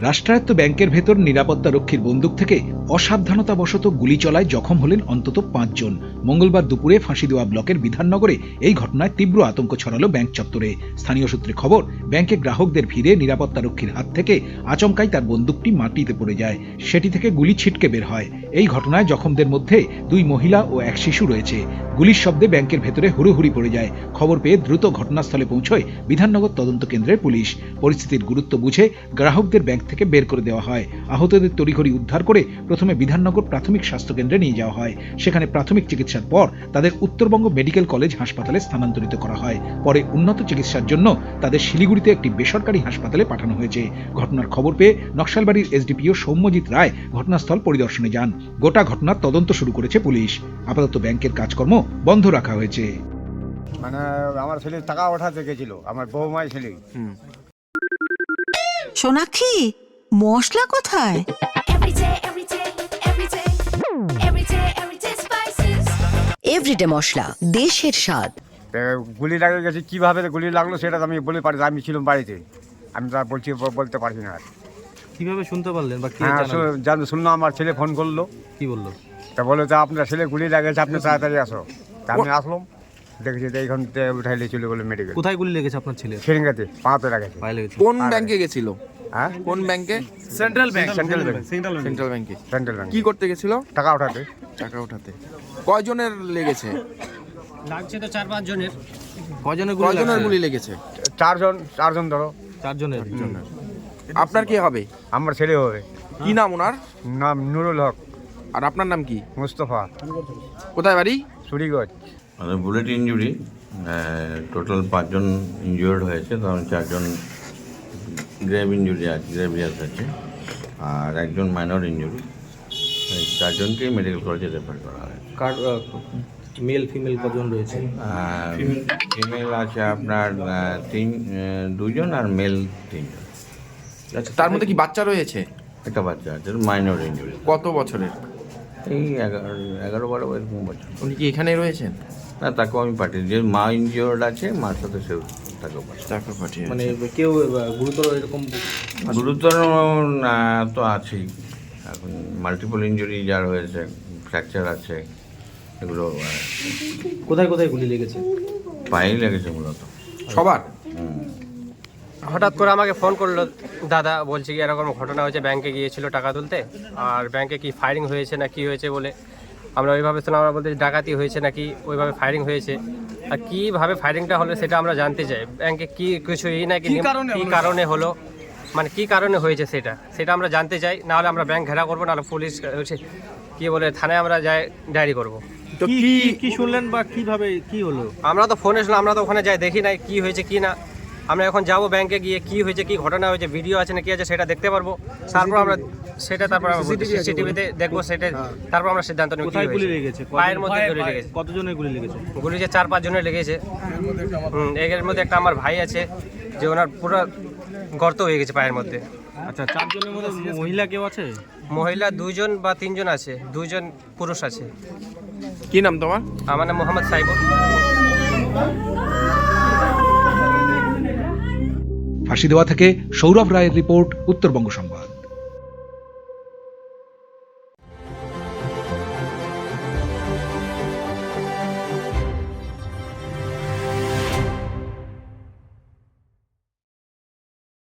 রাষ্ট্রায়ত্ত ব্যাংকের ভেতর নিরাপত্তা রক্ষীর বন্দুক থেকে অসাবধানতাবশত গুলি চলায় জখম হলেন অন্তত পাঁচজন। মঙ্গলবার দুপুরে ফাঁসি দেওয়া ব্লকের বিধাননগরে এই ঘটনায় তীব্র আতঙ্ক ছড়ালো ব্যাংক চত্বরে। স্থানীয় সূত্রে খবর, ব্যাংকে গ্রাহকদের ভিড়ে নিরাপত্তা রক্ষীর হাত থেকে আচমকাই তার বন্দুকটি মাটিতে পড়ে যায়। সেটি থেকে গুলি ছিটকে বের হয়। এই ঘটনায় জখমদের মধ্যে দুই মহিলা ও এক শিশু রয়েছে। গুলির শব্দে ব্যাংকের ভেতরে হুড়োহুড়ি পড়ে যায়। খবর পেয়ে দ্রুত ঘটনাস্থলে পৌঁছয় বিধাননগর তদন্ত কেন্দ্রের পুলিশ। পরিস্থিতির গুরুত্ব বুঝে গ্রাহকদের ব্যাংক থেকে বের করে দেওয়া হয়। আহতদের তড়িঘড়ি উদ্ধার করে প্রথমে বিধাননগর প্রাথমিক স্বাস্থ্যকেন্দ্রে নিয়ে যাওয়া হয়। সেখানে প্রাথমিক চিকিৎসার পর তাদের উত্তরবঙ্গ মেডিকেল কলেজ হাসপাতালে স্থানান্তরিত করা হয়। পরে উন্নত চিকিৎসার জন্য তাদের শিলিগুড়িতে একটি বেসরকারি হাসপাতালে পাঠানো হয়েছে। ঘটনার খবর পেয়ে নকশালবাড়ির এসডিপিও সৌম্যজিৎ রায় ঘটনাস্থল পরিদর্শনে যান। গোটা ঘটনার তদন্ত শুরু করেছে পুলিশ। আপাতত ব্যাংকের কাজকর্ম বন্ধ রাখা হয়েছে। মানে আমার ছেলে টাকা ওঠাতে গেছিল। আমার বৌমাই ছেলে। সোনাক্ষী মশলা কোথায়. এভরিডে মশলা দেশের স্বাদ। গুলি লাগে গেছে কীভাবে গুলি লাগল সেটা তো আমি বলে পারি আমি ছিলাম বাড়িতে। আমি তা বলছি বলতে পারছি না। কীভাবে শুনতে পারলেন বা কে হ্যাঁ? জান শুনলাম আমার ছেলে ফোন করল। কি বলল? তা বলে যে আপনার ছেলে গুলি লাগেছে আপনি তাড়াতাড়ি আসো। তা আমি আসলাম দেখেছি তো এইখান থেকে উঠাইলে চলে গেলো মেডিকেল কোথায় গুলি লেগেছে আপনার ছেলে ফিরিঙ্গাতে পাঁচতে লাগেছে। কোন ব্যাংকে গেছিল? হ্যাঁ? কোন ব্যাংকে central bank central bank central ব্যাংকে সেন্ট্রাল ব্যাংক কি করতে গেছিল? টাকা ওঠাতে। টাকা ওঠাতে। কয়জনের লেগেছে? কজনের গুলি কয়জনের লাগছে? গুলি লেগেছে? চারজন চারজন ধরো। চারজনের? আপনার কি হবে? আমার ছেলে হবে। কি নাম ওনার? নাম নুরুল হক। আর আপনার নাম কি? মুস্তফা। কোথায় বাড়ি? সুরিগঞ্জ। মানে বুলেট ইঞ্জুরি টোটাল পাঁচজন ইনজুয়ার্ড হয়েছে তখন চারজন গ্রেভ ইঞ্জুরি আছে গ্রেভিয়াস আছে আর একজন মাইনর ইঞ্জুরি চারজনকেই মেডিকেল কলেজে রেফার করা হয়েছে। কার মেল ফিমেল কজন রয়েছে? ফিমেল আছে আপনার তিন দুজন আর মেল তিনজন। আচ্ছা তার মধ্যে কি বাচ্চা রয়েছে? একটা বাচ্চা আছে মাইনর ইঞ্জুরি কত বছরের? এই এগারো এগারো বারো এরকম বছর। উনি কি এখানে রয়েছেন? না তাকেও আমি পাঠিয়েছি। যে মা ইনজিওর্ড আছে মার সাথে সেও টাকা পাঠিয়ে মানে কেউ গুরুতর এরকম গুরুতর না তো আছেই। এখন মাল্টিপল ইঞ্জুরি যার হয়েছে ফ্র্যাকচার আছে এগুলো কোথায় কোথায় গুলি লেগেছে? পায়েই লেগেছে মূলত। সবার? হঠাৎ করে আমাকে ফোন করল দাদা বলছে কি এরকম ঘটনা হয়েছে ব্যাংকে গিয়েছিল টাকা তুলতে আর ব্যাংকে কি ফায়ারিং হয়েছে না কি হয়েছে বলে আমরা ওইভাবে শুনলাম আমরা বলতে ডাকাতি হয়েছে নাকি ওইভাবে ফায়ারিং হয়েছে। আর কীভাবে ফায়ারিংটা হলো সেটা আমরা জানতে চাই। ব্যাংকে কী কিছু এই নাকি কি কারণে হলো? মানে কি কারণে হয়েছে সেটা? সেটা আমরা জানতে চাই নাহলে আমরা ব্যাংক ঘেরা করব নাহলে পুলিশ হচ্ছে কি বলে থানায় আমরা যাই ডায়েরি করব। তো কি কি শুনলেন বা কীভাবে কি হলো? আমরা তো ফোনে শুনলাম আমরা তো ওখানে যাই দেখি নাই কি হয়েছে কি না। আমরা এখন যাব ব্যাংকে গিয়ে কি হয়েছে কি ঘটনা হয়েছে ভিডিও আছে না কি আছে সেটা দেখতে পারব। তারপর আমরা সেটা তারপর সিসিটিভিতে দেখব সেটা তারপর আমরা সিদ্ধান্ত নেব কোথায় গুলি লেগেছে? পায়ের মধ্যে গুলি লেগেছে। কতজনের গুলি লেগেছে? গুলি যে চার পাঁচ জনের লেগেছে। হুম এর মধ্যে একটা আমার ভাই আছে যে ওনার পুরো গর্ত হয়ে গেছে পায়ের মধ্যে। আচ্ছা চারজনের মধ্যে মহিলা কেউ আছে? মহিলা দুজন বা তিনজন আছে দুজন পুরুষ আছে। কি নাম তোমার? আমার নাম মোহাম্মদ সাইবুল ফাঁসি দেওয়া থেকে সৌরভ রায়ের রিপোর্ট উত্তরবঙ্গ সংবাদ।